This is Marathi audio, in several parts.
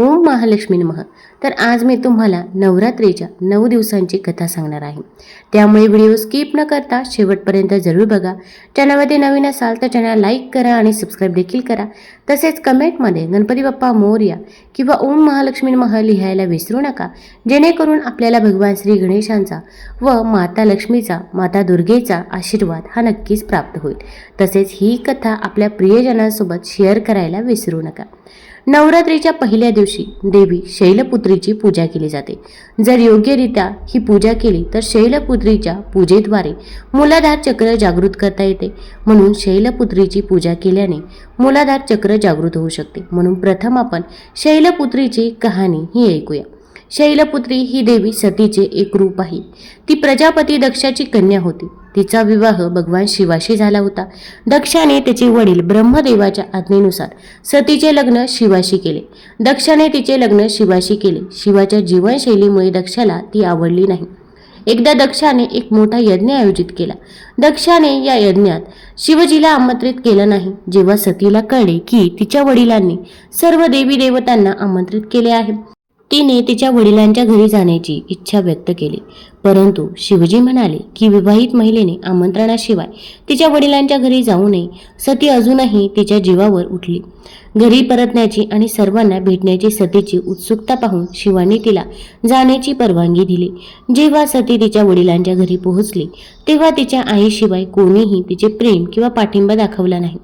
ओम महालक्ष्मी नमः. तर आज मी तुम्हाला नवरात्रीच्या नऊ दिवसांची कथा सांगणार आहे. त्यामुळे व्हिडिओ स्किप न करता शेवटपर्यंत जरूर बघा. चॅनलमध्ये नवीन असाल तर चॅनल लाईक करा आणि सबस्क्राईब देखील करा. तसेच कमेंटमध्ये गणपती बाप्पा मोर्या किंवा ओम महालक्ष्मी नमः लिहायला विसरू नका. जेणेकरून आपल्याला भगवान श्री गणेशांचा व माता लक्ष्मीचा माता दुर्गेचा आशीर्वाद हा नक्कीच प्राप्त होईल. तसेच ही कथा आपल्या प्रियजनांसोबत शेअर करायला विसरू नका. नवरात्रीच्या पहिल्या दिवशी देवी शैलपुत्रीची पूजा केली जाते. जर योग्यरित्या ही पूजा केली तर शैलपुत्रीच्या पूजेद्वारे मूलाधार चक्र जागृत करता येते. म्हणून शैलपुत्रीची पूजा केल्याने मूलाधार चक्र जागृत होऊ शकते. म्हणून प्रथम आपण शैलपुत्रीची कहाणी ही ऐकूया. शैलपुत्री ही देवी सतीचे एक रूप आहे. ती प्रजापती दक्षाची कन्या होती. तिचा विवाह भगवान शिवाशी झाला होता. दक्षाने तिचे वडील ब्रह्मदेवाच्या आज्ञेनुसार सतीचे लग्न शिवाशी केले. दक्षाने तिचे लग्न शिवाशी केले. शिवाच्या जीवनशैलीमुळे दक्षाला ती आवडली नाही. एकदा दक्षाने एक मोठा यज्ञ आयोजित केला. दक्षाने या यज्ञात शिवजीला आमंत्रित केलं नाही. जेव्हा सतीला कळले की तिच्या वडिलांनी सर्व देवी देवतांना आमंत्रित केले आहे. तिने तिच्या वडिलांच्या घरी जाण्याची इच्छा व्यक्त केली. परंतु शिवजी म्हणाले की विवाहित महिलेने आमंत्रणाशिवाय तिच्या वडिलांच्या घरी जाऊ नये. सती अजूनही तिच्या जीवावर उठली. घरी परतण्याची आणि सर्वांना भेटण्याची सतीची उत्सुकता पाहून शिवाने तिला जाण्याची परवानगी दिली. जेव्हा सती तिच्या वडिलांच्या घरी पोहोचली तेव्हा तिच्या आईशिवाय कोणीही तिचे प्रेम किंवा पाठिंबा दाखवला नाही.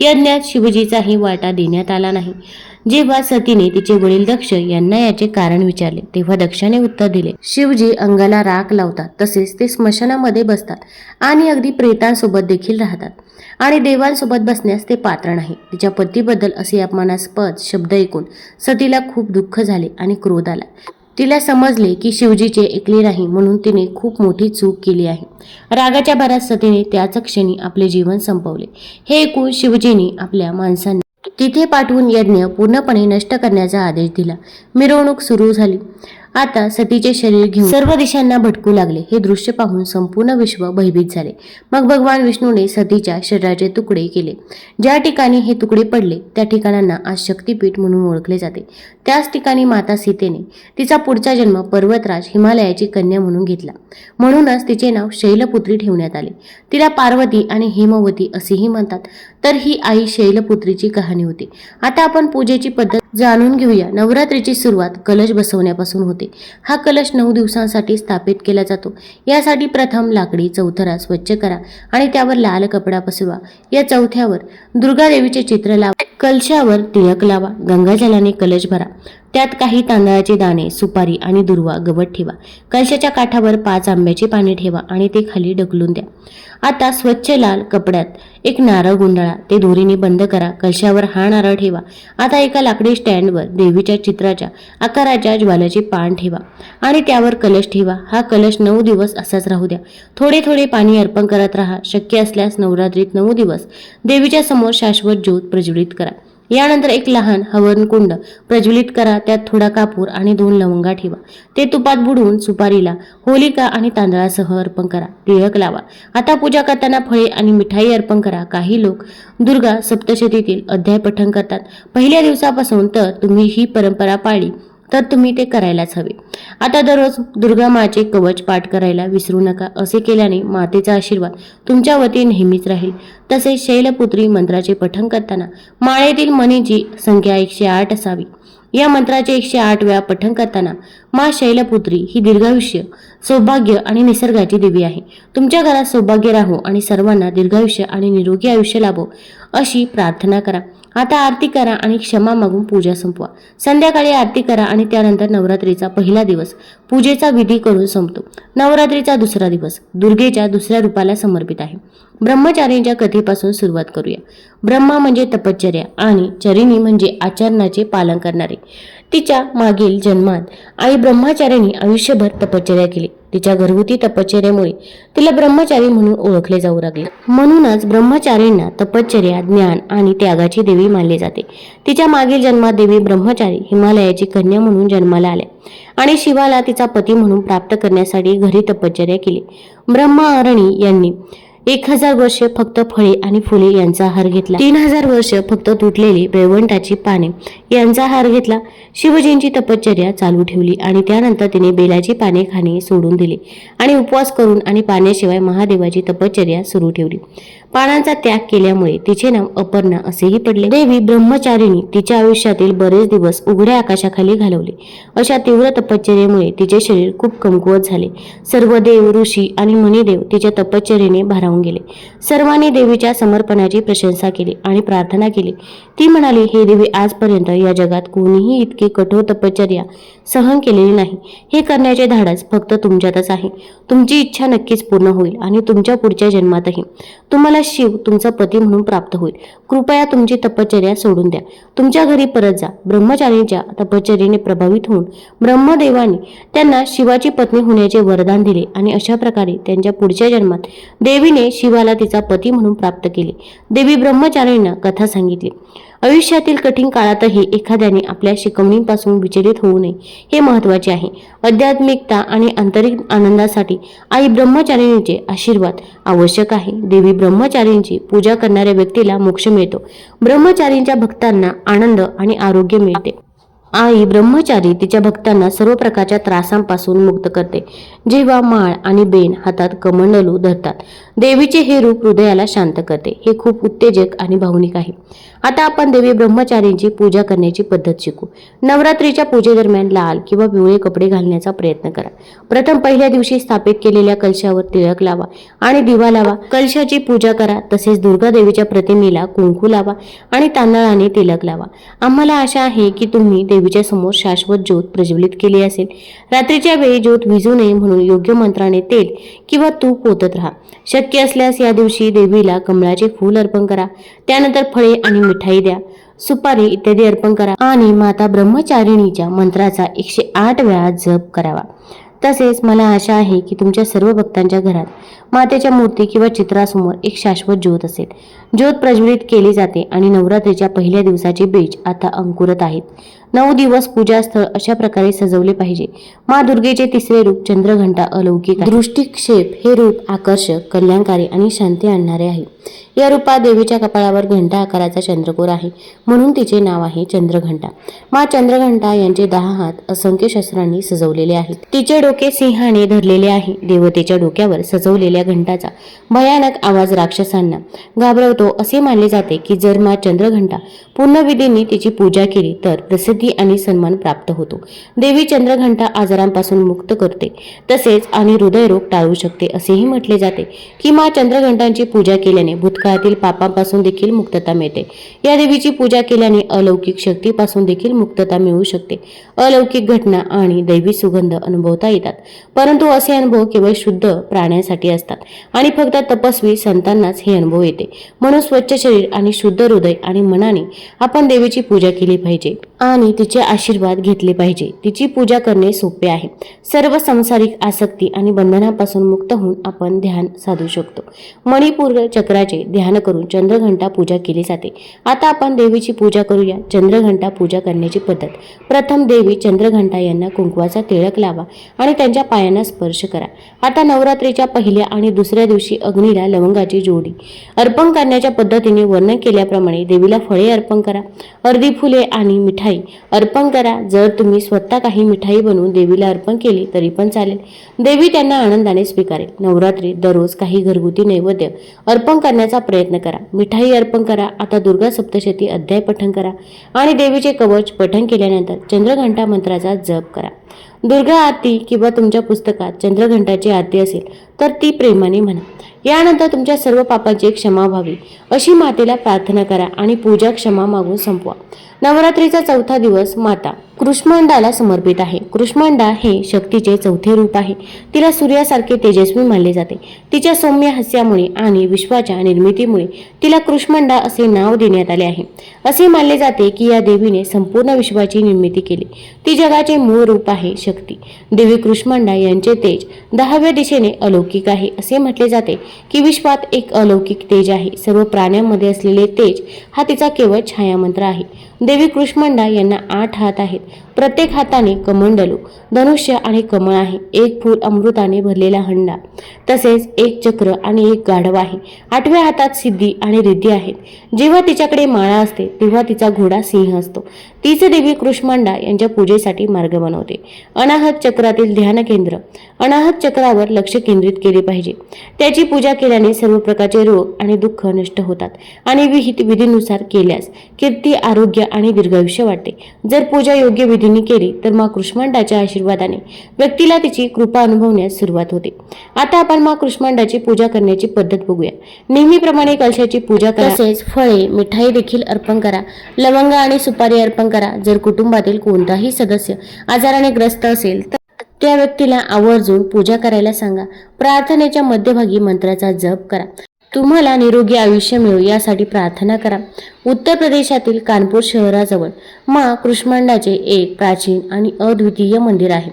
यज्ञात शिवजीचाही वाटा देण्यात आला नाही. जेव्हा सतीने तिचे वडील दक्ष यांना याचे कारण विचारले तेव्हा दक्षाने उत्तर दिले शिवजी अंगाला राख लावतात तसेच ते स्मशानामध्ये बसतात आणि अगदी प्रेतांसोबत देखील राहतात आणि देवांसोबत बसण्यास ते पात्र नाही. तिच्या पतीबद्दल असे अपमानास्पद शब्द ऐकून सतीला खूप दुःख झाले आणि क्रोध आला. तिला समजले की शिवजीचे ऐकले नाही म्हणून तिने खूप मोठी चूक केली आहे. रागाच्या भरात सतीने त्याच क्षणी आपले जीवन संपवले. हे ऐकून शिवजीने आपल्या माणसांना तिथे पाठवून यज्ञ पूर्णपणे नष्ट करण्याचा आदेश दिला. मिरवणूक सुरू झाली. आता सतीचे शरीर घेऊन सर्व दिशांना भटकू लागले. हे दृश्य पाहून संपूर्ण विश्व भयभीत झाले. मग भगवान विष्णूने सतीच्या शरीराचे तुकडे केले. ज्या ठिकाणी हे तुकडे पडले त्या ठिकाणांना आज शक्तीपीठ म्हणून ओळखले जाते. त्याच ठिकाणी माता सीतेने तिचा पुढचा जन्म पर्वतराज हिमालयाची कन्या म्हणून घेतला. म्हणूनच तिचे नाव शैलपुत्री ठेवण्यात आले. तिला पार्वती आणि हेमवती असेही म्हणतात. तर ही आई शैलपुत्रीची कहाणी होती. आता आपण पूजेची पद्धत जाणून घेऊया. नवरात्रीची सुरुवात कलश बसवण्यापासून होते. हा कलश नऊ दिवसांसाठी स्थापित केला जातो. यासाठी प्रथम लाकडी चौथरा स्वच्छ करा आणि त्यावर लाल कपडा पसरवा या चौथ्यावर दुर्गादेवीचे चित्र लावा. कलशावर टिळक लावा. गंगाजलाने कलश भरा. त्यात काही तांदळाचे दाणे सुपारी आणि दुर्वा गवत ठेवा. कलशाच्या काठावर पाच आंब्याची पाने ठेवा आणि ते खाली ढकलून द्या. आता स्वच्छ लाल कपड्यात एक नारळ गुंडाळा. ते दोरीने बंद करा. कलशावर हा नारळ ठेवा. आता एका लाकडी स्टँडवर देवीच्या चित्राच्या आकाराच्या ज्वालाचे पान ठेवा आणि त्यावर कलश ठेवा. हा कलश नऊ दिवस असाच राहू द्या. थोडे थोडे पाणी अर्पण करत राहा. शक्य असल्यास नवरात्रीत नऊ दिवस. देवीच्या समोर शाश्वत ज्योत प्रज्वलित करा. यानंतर एक लहान हवन कुंड प्रज्वलित करा त्यात थोडा कापूर आणि दोन लवंगा ठेवा. ते तुपात बुडवून सुपारीला होलिका आणि तांदळासह अर्पण करा. टिळक लावा. आता पूजा करताना फळे आणि मिठाई अर्पण करा. काही लोक दुर्गा सप्तशतीतील अध्याय पठण करतात. पहिल्या दिवसापासून तर तुम्ही ही परंपरा पाळली. तर तुम्ही ते करायलाच हवे. आता दररोज दुर्गा माचे कवच पाठ करायला विसरू नका असे केल्याने मातेचा आशीर्वाद तुमच्यावरती नेहमीच राहील. तसेच शैलपुत्री मंत्राचे पठण करताना माळेतील मणीची संख्या एकशे आठ असावी. या मंत्राचे एकशे आठ वेळा पठण करताना मा शैलपुत्री ही दीर्घायुष्य सौभाग्य आणि निसर्गाची देवी आहे. तुमच्या घरात सौभाग्य राहो आणि सर्वांना दीर्घायुष्य आणि निरोगी आयुष्य लाभो अशी प्रार्थना करा. आता आरती करा आणि क्षमा मागून पूजा संपवा. संध्याकाळी आरती करा आणि त्यानंतर नवरात्रीचा पहिला दिवस पूजेचा विधी करून संपतो. नवरात्रीचा दुसरा दिवस दुर्गेच्या दुसऱ्या रूपाला समर्पित आहे. ब्रह्मचार्यांच्या कथेपासून सुरुवात करूया. ब्रह्मा म्हणजे तपश्चर्या आणि चरिणी म्हणजे आचरणाचे पालन करणारे. तिच्या मागील जन्मात आई ब्रह्मचार्याने आयुष्यभर तपश्चर्या केली. तिच्या घरगुती तपश्चर्यामुळे तिला ब्रह्मचारी म्हणून ओळखले जाऊ लागले. म्हणूनच ब्रह्मचारींना तपश्चर्या ज्ञान आणि त्यागाची देवी मानले जाते. तिच्या मागील जन्मात देवी ब्रह्मचारी हिमालयाची कन्या म्हणून जन्माला आल्या आणि शिवाला तिचा पती म्हणून प्राप्त करण्यासाठी घरी तपश्चर्या केली. ब्रह्मा अरणी यांनी एक हजार वर्ष फक्त फळे आणि फुले यांचा हार घेतला. तीन हजार वर्ष फक्त तुटलेली बेवंटाची पाने यांचा हार घेतला. शिवजींची तपश्चर्या चालू ठेवली आणि त्यानंतर तिने बेलाची पाने खाणे सोडून दिले आणि उपवास करून आणि पाण्याशिवाय महादेवाची तपश्चर्या सुरू ठेवली. पानांचा त्याग केल्यामुळे तिचे नाव अपर्णा असेही पडले. देवी ब्रह्मचारिणी तिच्या आयुष्यातील बरेच दिवस उघड्या आकाशाखाली घालवले. अशा तीव्र तपश्चर्येमुळे तिचे शरीर खूप कमकुवत झाले. सर्व देव ऋषी आणि मुनिदेव तिच्या तपश्चर्येने भारावून गेले. सर्वांनी देवीच्या समर्पणाची प्रशंसा केली आणि प्रार्थना केली. ती म्हणाली हे देवी आजपर्यंत या जगात कोणीही इतकी कठोर तपश्चर्या सहन केलेली नाही. हे करण्याचे धाडस फक्त तुमच्यातच आहे. तुमची इच्छा नक्कीच पूर्ण होईल आणि तुमच्या पुढच्या जन्मातही. तुम्हाला शिव तुमचा पती म्हणून प्राप्त होईल. कृपया तुमची तपश्चर्या सोडून द्या. तुमच्या घरी परत जा. ब्रह्मचारीच्या तपश्चर्येने प्रभावित होऊन ब्रह्मदेवाने त्यांना शिवाची पत्नी होण्याचे वरदान दिले आणि अशा प्रकारे त्यांच्या पुढच्या जन्मात देवीने शिवाला तिचा पती म्हणून प्राप्त केले. देवी ब्रह्मचारींना कथा सांगितली. आयुष्यातील कठीण काळातही एखाद्याने आपल्या शिकवणीपासून विचलित होऊ नये हे महत्त्वाचे आहे. आध्यात्मिकता आणि आंतरिक आनंदासाठी आई ब्रह्मचारिणीचे आशीर्वाद आवश्यक आहे. देवी ब्रह्मचारींची पूजा करणाऱ्या व्यक्तीला मोक्ष मिळतो. ब्रह्मचारींच्या भक्तांना आनंद आणि आरोग्य मिळते. आई ब्रह्मचारी तिच्या भक्तांना सर्व प्रकारच्या त्रासांपासून मुक्त करते. जेव्हा माळ आणि बेन हातात कमंडलू धरतात देवीचे हे रूप हृदयाला शांत करते. हे खूप उत्तेजक आणि भावनिक आहे. आता आपण देवी ब्रह्मचारींची पूजा करण्याची पद्धत शिकू. नवरात्रीच्या पूजेदरम्यान लाल किंवा पिवळे कपडे घालण्याचा प्रयत्न करा. प्रथम पहिल्या दिवशी स्थापित केलेल्या कलशावर तिळक लावा आणि दिवा लावा. कलशाची पूजा करा. तसेच दुर्गा देवीच्या प्रतिमेला कुंकू लावा आणि तांदळाने तिलक लावा. आम्हाला आशा आहे की तुम्ही देवीच्या समोर शाश्वत ज्योत प्रज्वलित केली असेल. रात्रीच्या वेळी ज्योत विजू नये म्हणून योग्य मंत्राने तेल किंवा तूप ओतत राहा. शक्य असल्यास या दिवशी देवीला कमळाचे फूल अर्पण करा. त्यानंतर फळे आणि मिठाई द्या. सुपारी इत्यादी अर्पण करा आणि माता ब्रह्मचारिणीच्या मंत्राचा एकशे आठ वेळा जप करावा. तसेच मला आशा आहे की तुमच्या सर्व भक्तांच्या घरात मातेच्या मूर्ती किंवा चित्रासमोर एक शाश्वत ज्योत असेल. ज्योत प्रज्वलित केली जाते आणि नवरात्रीच्या पहिल्या दिवसाचे बीज आता अंकुरत आहेत. नऊ दिवस पूजास्थळ अशा प्रकारे सजवले पाहिजे. मा दुर्गेचे तिसरे रूप चंद्रघंटा अलौकिक दृष्टिक्षेप हे रूप आकर्षक कल्याणकारी आणि शांती आणणारे आहे. या रूपात देवीच्या कपाळावर घंटा आकाराचा चंद्रकोर आहे. म्हणून तिचे नाव आहे चंद्रघंटा. मा चंद्रघंटा यांचे दहा हात असंख्य शस्त्रांनी सजवलेले आहेत. तिचे डोके सिंहाने धरलेले आहे. देवतेच्या डोक्यावर सजवलेल्या घंटाचा. भयानक आवाज राक्षसांना. घाबरवतो असे मानले जाते की जर मा चंद्रघंटा पूर्णविधीने तिची पूजा केली तर प्रसिद्धी आणि सन्मान प्राप्त होतो. देवी चंद्रघंटा आजारांपासून मुक्त करते. तसेच आणि हृदयरोग टाळू शकते असेही म्हटले जाते की मा चंद्रघंटांची पूजा केल्याने भूतकाळातील पापांपासून देखील मुक्तता मिळते. या देवीची पूजा केल्याने अलौकिक शक्तीपासून देखील मुक्तता मिळू शकते. अलौकिक घटना आणि दैवी सुगंध अनुभवता येतात. परंतु असे अनुभव केवळ शुद्ध प्राण्यांसाठी असतात. आणि फक्त तपस्वी संतांनाच हे अनुभव येते. म्हणून स्वच्छ शरीर आणि शुद्ध हृदय आणि मनाने आपण देवीची पूजा केली पाहिजे आणि तिचे आशीर्वाद घेतले पाहिजे. तिची पूजा करणे सोपे आहे. सर्व संसारिक आसक्ती आणि बंधनापासून मुक्त होऊन आपण ध्यान साधू शकतो. मणिपूर चक्राचे ध्यान करून चंद्रघंटा पूजा केली जाते. आता आपण देवीची पूजा करूया. चंद्रघंटा पूजा करण्याची पद्धत. प्रथम देवी चंद्रघंटा यांना कुंकवाचा तिळक लावा आणि त्यांच्या पायांना स्पर्श करा. आता नवरात्रीच्या पहिल्या आणि दुसऱ्या दिवशी अग्नीला लवंगाची जोडी. अर्पण करण्याच्या पद्धतीने वर्णन केल्याप्रमाणे देवीला फळे अर्पण करा. अर्धी फुले आणि मिठाई. अर्पण करा. जर तुम्ही स्वतः काही मिठाई बनवून देवीला अर्पण केली तरी पण चालेल. देवी त्यांना आनंदाने स्वीकारेल. नवरात्री दररोज काही घरगुती नैवेद्य अर्पण करण्याचा प्रयत्न करा. मिठाई अर्पण करा. आता दुर्गा सप्तशती अध्याय पठण करा. आणि देवीचे कवच पठण केल्यानंतर चंद्रघंटा मंत्राचा जप करा. दुर्गा आरती किंवा तुमच्या पुस्तकात चंद्रघंटाची आरती असेल तर ती प्रेमाने म्हणा. यानंतर तुमच्या सर्व पापांची क्षमा व्हावी. अशी मातेला प्रार्थना करा आणि पूजा क्षमा मागून संपवा. नवरात्रीचा चौथा दिवस माता. कृष्मांडाला समर्पित आहे. कृष्मांडा हे शक्तीचे चौथे रूप आहे. तिला सूर्यासारखे तेजस्वी मानले जाते. तिच्या सौम्य हास्यामुळे आणि विश्वाच्या निर्मितीमुळे तिला कृष्मांडा असे नाव देण्यात आले आहे. असे मानले जाते की या देवीने संपूर्ण विश्वाची निर्मिती केली. ती जगाचे मूळ रूप आहे शक्ती. देवी कृष्मांडा यांचे तेज दहाव्या दिशेने अलौकिक आहे असे म्हटले जाते. की विश्वात एक अलौकिक तेज आहे. सर्व प्राण्यांमध्ये असलेले तेज हा तिचा केवळ छायामंत्र आहे. देवी कृष्मंडा यांना आठ हात आहेत. प्रत्येक हाताने कमंडलू धनुष्य आणि कमळ आहे. एक फूल अमृताने भरलेला हंडा. तसेच एक चक्र आणि एक गाढव आहे. आठव्या हातात सिद्धी आणि रिद्धी आहेत. जेव्हा तिच्याकडे माळा असते तेव्हा तिचा घोडा सिंह असतो. तीच देवी कृष्मांडा यांच्या पूजेसाठी मार्ग बनवते. अनाहत चक्रातील ध्यान केंद्र. अनाहत चक्रावर लक्ष केंद्रित केले पाहिजे. त्याची पूजा केल्याने सर्व प्रकारचे रोग आणि दुःख नष्ट होतात आणि विहित विधीनुसार केल्यास कीर्ती आरोग्य आणि दीर्घायुष्य वाटते जर पूजा योग्य विधीने केली तर मा कृष्मांडाच्या आशीर्वादाने व्यक्तीला तिची कृपा अनुभवण्यास सुरुवात होते. आता आपण मा कृष्मांडाची पूजा करण्याची पद्धत बघूया. नेहमीप्रमाणे कलशाची पूजा करा. तसेच फळे मिठाई देखील अर्पण करा. लवंग आणि सुपारी अर्पण करा. जर कुटुंबातील कोणताही सदस्य आजाराने ग्रस्त असेल तर त्या व्यक्तीला आवर्जून पूजा करायला सांगा. प्रार्थनेच्या मध्यभागी मंत्राचा जप करा. तुम्हाला निरोगी आयुष्य मिळो यासाठी प्रार्थना करा. उत्तर प्रदेशातील कानपूर शहराजवळ मा कृष्मांडाचे एक प्राचीन आणि अद्वितीय मंदिर आहे.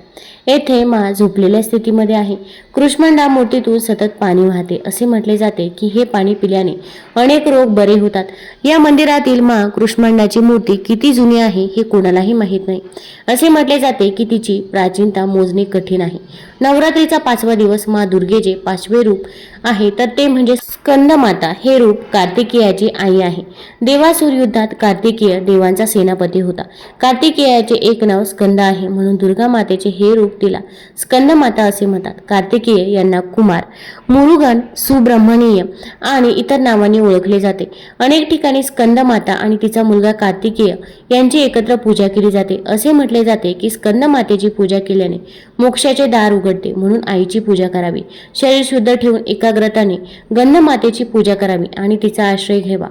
येथे मा झोपलेल्या स्थितीमध्ये आहे. कृष्मांडा मूर्तीतून सतत पाणी वाहते असे म्हटले जाते की हे पाणी पिल्याने अनेक रोग बरे होतात. या मंदिरातील मा कृष्मांडाची मूर्ती किती जुनी आहे हे कोणालाही माहीत नाही. असे म्हटले जाते की तिची प्राचीनता मोजणे कठीण आहे. नवरात्रीचा पाचवा दिवस मा दुर्गेचे पाचवे रूप आहे तर ते म्हणजे स्कंद माता हे रूप कार्तिकेयाची आई आहे. देव देवासूर युद्धात कार्तिकेय देवांचा सेनापती होता. कार्तिकेयाचे एक नाव स्कंद आहे म्हणून दुर्गा मातेचे हे रूप तिला स्कंद माता असे म्हणतात. कार्तिकेय यांना कुमार मुरुगन सुब्रह्मणीय आणि इतर नावांनी ओळखले जाते. अनेक ठिकाणी स्कंद माता आणि तिचा मुलगा कार्तिकेय यांची एकत्र पूजा केली जाते. असे म्हटले जाते की स्कंद मातेची पूजा केल्याने मोक्षाचे दार उघडते म्हणून आईची पूजा करावी. शरीर शुद्ध ठेवून एकाग्रताने गंध मातेची पूजा करावी आणि तिचा आश्रय घ्यावा.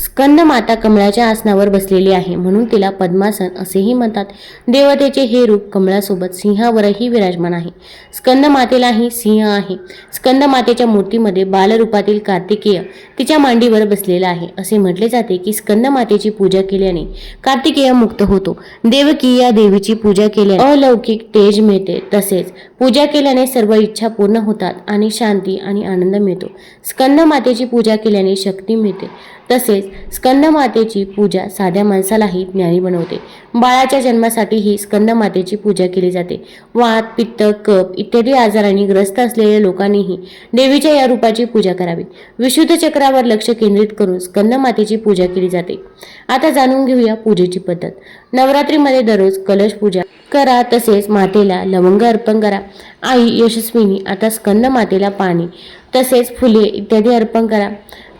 स्कंद माता कमळाच्या आसनावर बसलेली आहे. म्हणून तिला पद्मासन असेही म्हणतात. देवतेचे हे रूप कमळासोबत सिंहावरही विराजमान आहे. स्कंद मातेलाही सिंह आहे. स्कंद मातेच्या मूर्तीमध्ये बालरूपातील कार्तिकेय तिच्या मांडीवर बसलेला आहे. असे म्हटले जाते की स्कंद मातेची पूजा केल्याने कार्तिकेय मुक्त होतो. देवकी या देवीची पूजा केल्याने अलौकिक तेज मिळते. तसेच पूजा केल्याने सर्व इच्छा पूर्ण होतात आणि शांती आणि आनंद मिळतो. स्कंद मातेची पूजा केल्याने शक्ती मिळते. तसेच स्कंद मातेची पूजा साध्या माणसालाही ज्ञानी बनवते. बाळाच्या जन्मासाठीही स्कंद मातेची पूजा केली जाते. वात पित्त कप इत्यादी आजारांनी ग्रस्त असलेल्या लोकांनीही देवीच्या या रूपाची पूजा करावी. विशुद्ध चक्रावर लक्ष केंद्रित करून स्कंद मातेची पूजा केली जाते. आता जाणून घेऊया पूजेची पद्धत. नवरात्रीमध्ये दररोज कलश पूजा करा. तसेच मातेला लवंग अर्पण करा. आई यशस्विनी आता स्कंद मातेला पाणी तसेच फुले इत्यादी अर्पण करा.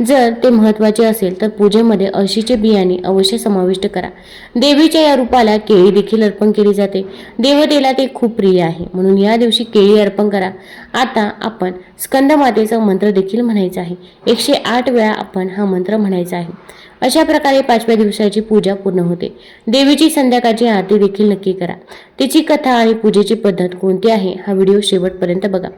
जर ते महत्त्वाचे असेल तर पूजेमध्ये अळशीचे बियाणे अवश्य समाविष्ट करा. देवीच्या या रूपाला केळी देखील अर्पण केली जाते. देवतेला ते खूप प्रिय आहे. म्हणून या दिवशी केळी अर्पण करा. आता आपण स्कंद मातेचा मंत्र देखील म्हणायचा आहे. एकशे आठ वेळा आपण हा मंत्र म्हणायचा आहे. अशा प्रकारे पाचव्या दिवसाची पूजा पूर्ण होते. देवीची संध्याकाळची आरती देखील नक्की करा. तिची कथा आणि पूजेची पद्धत कोणती आहे हा व्हिडिओ शेवटपर्यंत बघा.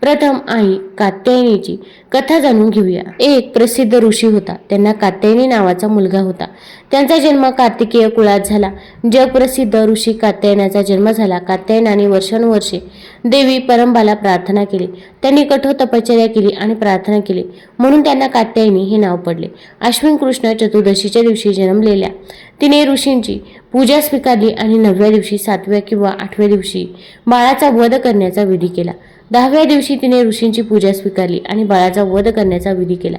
प्रथम आई कात्यायनीची कथा जाणून घेऊया. एक प्रसिद्ध ऋषी होता. त्यांना कात्यायनी नावाचा मुलगा होता. त्यांचा जन्म कार्तिकेय कुळात झाला. जगप्रसिद्ध ऋषी कात्यायनाचा जन्म झाला. कात्यायनाने वर्षानुवर्षे देवी परंबाला प्रार्थना केली. त्यांनी कठोर तपश्चर्या केली आणि प्रार्थना केली. म्हणून त्यांना कात्यायनी हे नाव पडले. अश्विन कृष्ण चतुर्दशीच्या दिवशी जन्मलेल्या तिने ऋषींची पूजा स्वीकारली आणि नवव्या दिवशी सातव्या किंवा आठव्या दिवशी बाळाचा वध करण्याचा विधी केला. दहाव्या दिवशी तिने ऋषींची पूजा स्वीकारली आणि बाळाचा वध करण्याचा विधी केला.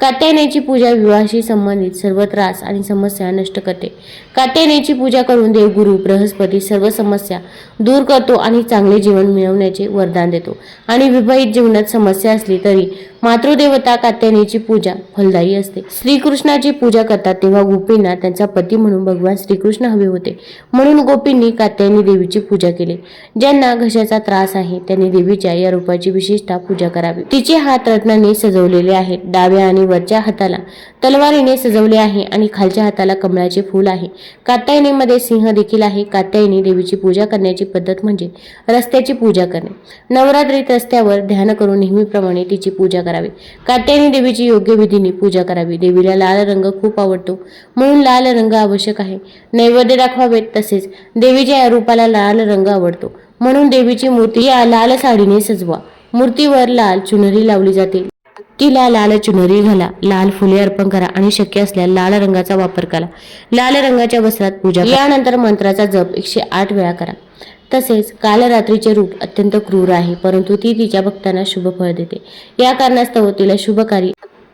कात्यायनेची पूजा विवाहाशी संबंधित सर्व त्रास आणि समस्या नष्ट करते. कात्यायनेची पूजा करून देवगुरु बृहस्पती सर्व समस्या दूर करतो आणि चांगले जीवन मिळवण्याचे वरदान देतो. आणि विवाहित जीवनात समस्या असली तरी मातृदेवता कात्यायनेची पूजा फलदायी असते. श्रीकृष्णाची पूजा करतात तेव्हा गोपींना त्यांचा पती म्हणून भगवान श्रीकृष्ण हवे होते. म्हणून गोपींनी कात्यायनी देवीची पूजा केली. ज्यांना घशाचा त्रास आहे त्यांनी देवीच्या या रूपाची विशेषतः पूजा करावी. तिचे हात रत्नांनी सजवलेले आहेत. डाव्या आणि वरच्या हाताला तलवारीने सजवले आहे आणि खालच्या हाताला कमळाचे फूल आहे. कात्यायनीमध्ये सिंह देखील आहे. कात्यायनी देवीची पूजा करण्याची पद्धत म्हणजे रस्त्याची पूजा करणे. नवरात्रीत रस्त्यावर ध्यान करून नेहमीप्रमाणे तिची पूजा करावी. कात्यायनी देवीची योग्य विधीने पूजा करावी. देवीला लाल रंग खूप आवडतो. म्हणून लाल रंग आवश्यक आहे. नैवेद्य दाखवावेत तसेच देवीच्या या रूपाला लाल रंग आवडतो. म्हणून देवीची मूर्ती या लाल साडीने सजवा. मूर्तीवर लाल चुनरी लावली जाते. तिला लाल चुनरी घाला. लाल फुले अर्पण करा आणि शक्य असल्यास लाल रंगाचा वापर करा. लाल रंगाच्या वस्त्रात पूजा यानंतर मंत्राचा जप एकशे आठ वेळा करा. तसेच काल रात्रीचे रूप अत्यंत क्रूर आहे परंतु ती तिच्या भक्तांना शुभ फळ देते. या कारणास्तव तिला शुभकारी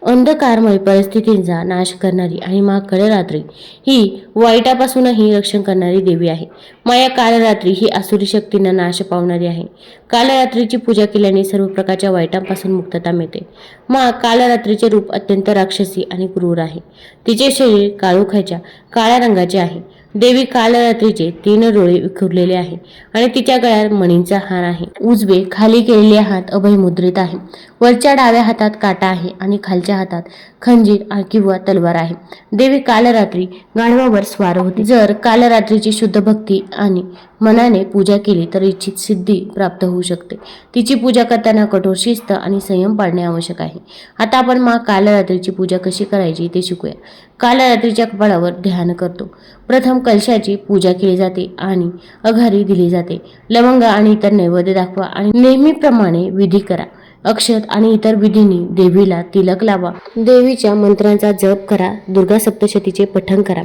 अंधकारमय परिस्थितींचा नाश करणारी आणि मा कळरात्री ही वाईटापासूनही रक्षण करणारी देवी आहे. माया कालरात्री ही आसुरी शक्तींना नाश पावणारी आहे. कालरात्रीची पूजा केल्याने सर्व प्रकारच्या वाईटांपासून मुक्तता मिळते. मा कालरात्रीचे रूप अत्यंत राक्षसी आणि क्रूर आहे. तिचे शरीर काळोख्याच्या काळ्या रंगाचे आहे. देवी कालरात्रीचे तीन डोळे विखुरलेले आहे आणि तिच्या गळ्यात मणींचा हार आहे. उजवे खाली केलेले हात अभय मुद्रित आहे. वरच्या डाव्या हातात काटा आहे आणि खालच्या हातात खंजीर किंवा तलवार आहे. देवी कालरात्री गाढवावर स्वार होते. जर कालरात्रीची शुद्ध भक्ती आणि मनाने पूजा केली तर इच्छित सिद्धी प्राप्त होऊ शकते. तिची पूजा करताना कठोर शिस्त आणि संयम पाळणे आवश्यक आहे. आता आपण मा कालरात्रीची पूजा कशी करायची ते शिकूया. कालरात्रीच्या कपाळावर ध्यान करतो. प्रथम कलशाची पूजा केली जाते आणि अघारी दिली जाते. लवंग आणि इतर नैवेद्य दाखवा आणि नेहमीप्रमाणे विधी करा. अक्षत आणि इतर विधींनी देवीला तिलक लावा. देवीच्या मंत्रांचा जप करा. दुर्गा सप्तशतीचे पठण करा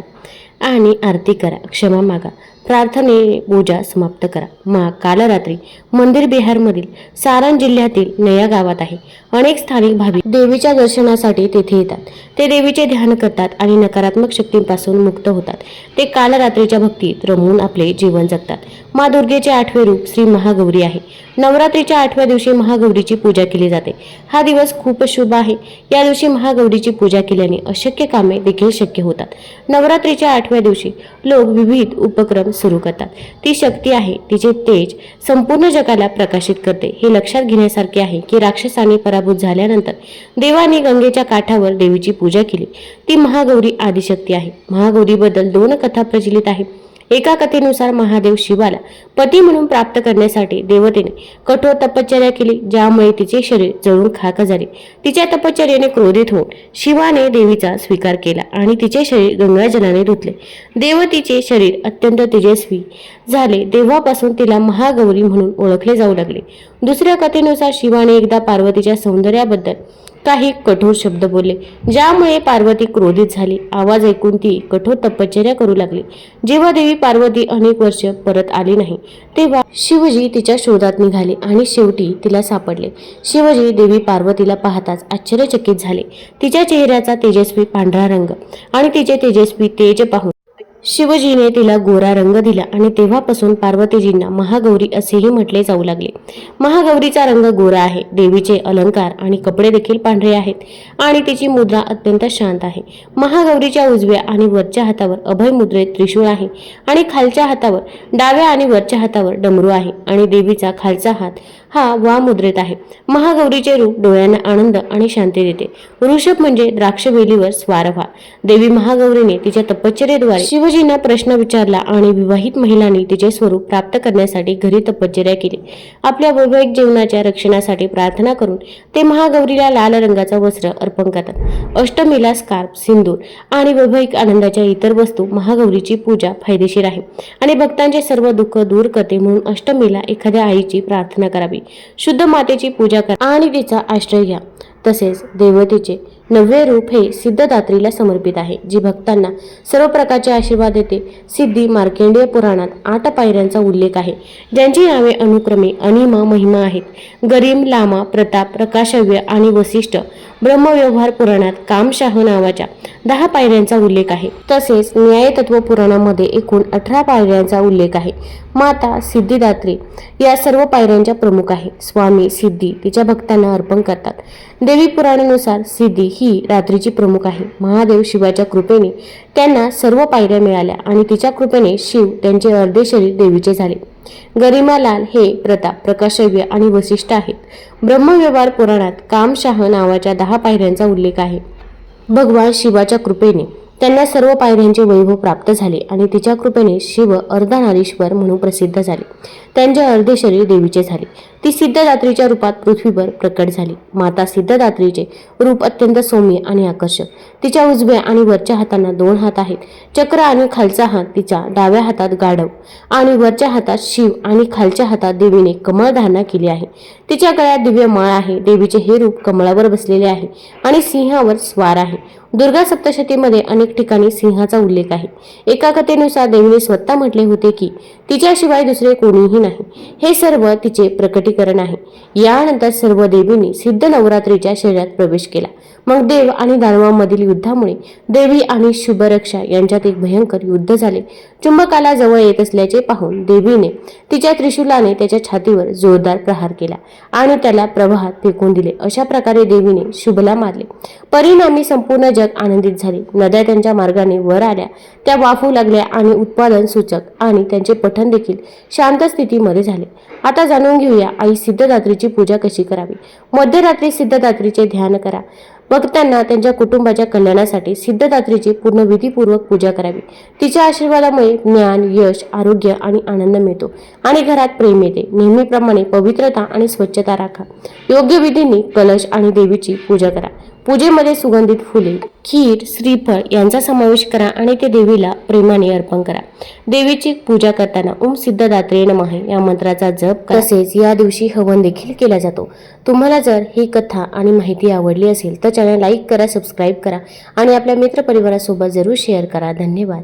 आणि आरती करा. क्षमा मागा. प्रार्थने पूजा समाप्त करा. मा कालरात्री मंदिर बिहारमधील सारण जिल्ह्यातील नया गावात आहे. अनेक स्थानिक भाविक देवीच्या दर्शनासाठी तेथे येतात. ते देवीचे ध्यान करतात आणि नकारात्मक शक्तींपासून मुक्त होतात. ते कालरात्रीच्या भक्तीत रमून आपले जीवन जगतात. मा दुर्गेचे आठवे रूप श्री महागौरी आहे. नवरात्रीच्या आठव्या दिवशी महागौरीची पूजा केली जाते. हा दिवस खूप शुभ आहे. या दिवशी महागौरीची पूजा केल्याने अशक्य कामे देखील शक्य होतात. नवरात्रीच्या आठव्या दिवशी लोक विविध उपक्रम सुरू करतात. ती शक्ती आहे तिचे तेज संपूर्ण जगाला प्रकाशित करते. हे लक्षात घेण्यासारखे आहे की राक्षसाने पराभूत झाल्यानंतर देवाने गंगेच्या काठावर देवीची पूजा केली. ती महागौरी आदिशक्ती आहे. महागौरीबद्दल दोन कथा प्रचलित आहेत. एका कथेनुसार महादेव शिवाला पती म्हणून प्राप्त करण्यासाठी देवतेने कठोर तपश्चर्या केली ज्यामुळे तिचे शरीर जळून खाक झाले. तिच्या तपश्चर्याने क्रोधित होऊन शिवाने देवीचा स्वीकार केला आणि तिचे शरीर गंगाजलाने धुतले. देवतीचे शरीर अत्यंत तेजस्वी झाले. तेव्हापासून तिला महागौरी म्हणून ओळखले जाऊ लागले. दुसऱ्या कथेनुसार शिवाने एकदा पार्वतीच्या सौंदर्याबद्दल काही कठोर शब्द बोलले. ज्यामुळे पार्वती क्रोधित झाली. आवाज ऐकून ती कठोर तपश्चर्या करू लागली. जेव्हा देवी पार्वती अनेक वर्ष परत आली नाही तेव्हा शिवजी तिच्या शोधात निघाले आणि शेवटी तिला सापडले. शिवजी देवी पार्वतीला पाहताच आश्चर्यचकित झाले. तिच्या चेहऱ्याचा तेजस्वी पांढरा रंग आणि तिचे तेजस्वी तेज पाहून शिवजीने तिला गोरा रंग दिला आणि तेव्हापासून पार्वतीजींना महागौरी असेही म्हटले जाऊ लागले. महागौरीचा रंग गोरा आहे देवीचे अलंकार आणि कपडे देखील पांढरे आहेत आणि तिची मुद्रा अत्यंत शांत आहे. महागौरीच्या उजव्या आणि वरच्या हातावर अभय मुद्रेत त्रिशूळ आहे आणि खालच्या हातावर डाव्या आणि वरच्या हातावर डमरू आहे आणि देवीचा खालचा हात हा वा मुद्रेत आहे. महागौरीचे रूप डोळ्यांना आनंद आणि शांती देते. वृषभ म्हणजे द्राक्षवेलीवर स्वार व्हा. देवी महागौरीने तिच्या तपश्चर्येद्वारे शिवजींना प्रश्न विचारला आणि विवाहित महिलांनी तिचे स्वरूप प्राप्त करण्यासाठी घरी तपश्चर्या केली. आपल्या वैवाहिक जीवनाच्या रक्षणासाठी प्रार्थना करून ते महागौरीला लाल रंगाचा वस्त्र अर्पण करतात. अष्टमीला स्कार्फ सिंदूर आणि वैवाहिक आनंदाच्या इतर वस्तू महागौरीची पूजा फायदेशीर आहे. आणि भक्तांचे सर्व दुःख दूर करते म्हणून अष्टमीला एखाद्या आईची प्रार्थना करावी. शुद्ध मातेची पूजा करा आणि तिचा आश्रय घ्या. तसेच देवतेचे नववे रूप हे सिद्धदात्रीला समर्पित आहे जी भक्तांना सर्व प्रकारचे आशीर्वाद देते. सिद्धी मार्केंडीय पुराणात आठ पायऱ्यांचा उल्लेख आहे. ज्यांची नावे अनुक्रमे अनिमा महिमा आहेत. गरीम लामा प्रताप प्रकाशव्य आणि वसिष्ठ ब्रह्मव्यवहार पुराणात कामशाह नावाच्या दहा पायऱ्यांचा उल्लेख आहे. तसेच न्यायतत्व पुराणामध्ये एकूण अठरा पायऱ्यांचा उल्लेख आहे. माता सिद्धिदात्री या सर्व पायऱ्यांच्या प्रमुख आहे. स्वामी सिद्धी तिच्या भक्तांना अर्पण करतात. देवी पुराणानुसार सिद्धी ही रात्रीची प्रमुख आहे. महादेव शिवाच्या कृपेने त्यांना सर्व पायऱ्या मिळाल्या आणि तिच्या कृपेने शिव त्यांचे अर्धे शरीर देवीचे झाले. गरिमालाल हे प्रताप प्रकाशव्य आणि वसिष्ठ आहेत. ब्रह्मव्यवहार पुराणात कामशाह नावाच्या दहा पायऱ्यांचा उल्लेख आहे. भगवान शिवाच्या कृपेने त्यांना सर्व पायऱ्यांचे वैभव प्राप्त झाले आणि तिच्या कृपेने शिव अर्धनारीश्वर म्हणून प्रसिद्ध झाले. त्यांचे अर्धे शरीर देवीचे झाले. ती सिद्धदात्रीच्या रूपात पृथ्वीवर प्रकट झाली. माता सिद्धदात्रीचे रूप अत्यंत सौम्य आणि आकर्षक. तिच्या उजव्या आणि वरच्या हातांना दोन हात आहेत. चक्र आणि खालचा हात तिच्या डाव्या हातात गाढव आणि वरच्या हातात शिव आणि खालच्या हातात देवीने कमळ धारणा केली आहे. तिच्या गळ्यात दिव्य माळ आहे. देवीचे हे रूप कमळावर बसलेले आहे आणि सिंहावर स्वार आहे. दुर्गा सप्तशतीमध्ये अनेक ठिकाणी सिंहाचा उल्लेख आहे. एका कथेनुसार देवीने स्वतः म्हटले होते की तिच्याशिवाय दुसरे कोणीही नाही. हे सर्व तिचे प्रकटी शुद्धीकरण आहे यानंतर सर्व देवींनी सिद्ध नवरात्रीच्या शरीरात प्रवेश केला. मग देव आणि दानवांमधील युद्धामुळे देवी आणि शुभरक्षा यांच्यात एक भयंकर युद्ध झाले. चुंबकाला जवळ येत असल्याचे पाहून देवीने तिच्या त्रिशूलाने त्याच्या छातीवर जोरदार प्रहार केला आणि त्याला प्रवाहात फेकून दिले. अशा प्रकारे देवीने शुभला मारले. परिणामी संपूर्ण जग आनंदित झाले. नद्या त्यांच्या मार्गाने वर आल्या. त्या वाफू लागल्या आणि उत्पादन सूचक आणि त्यांचे पठण देखील शांत स्थितीमध्ये झाले. आता जाणून घेऊया आई सिद्धदात्रीची पूजा कशी करावी? मध्यरात्री सिद्धदात्रीचे ध्यान करा. मग त्यांना त्यांच्या कुटुंबाच्या कल्याणासाठी सिद्धदात्रीची पूर्ण विधीपूर्वक पूजा करावी. तिच्या आशीर्वादामुळे ज्ञान यश आरोग्य आणि आनंद मिळतो आणि घरात प्रेम येते. नेहमीप्रमाणे पवित्रता आणि स्वच्छता राखा. योग्य विधींनी कलश आणि देवीची पूजा करा. पूजेमध्ये सुगंधित फुले खीर श्रीफळ यांचा समावेश करा आणि ते देवीला प्रेमाने अर्पण करा. देवीची पूजा करताना ओम सिद्धदात्रे नमः या मंत्राचा जप तसेच या दिवशी हवन देखील केला जातो. तुम्हाला जर ही कथा आणि माहिती आवडली असेल तर चॅनल लाईक करा सबस्क्राईब करा आणि आपल्या मित्रपरिवारासोबत जरूर शेअर करा. धन्यवाद.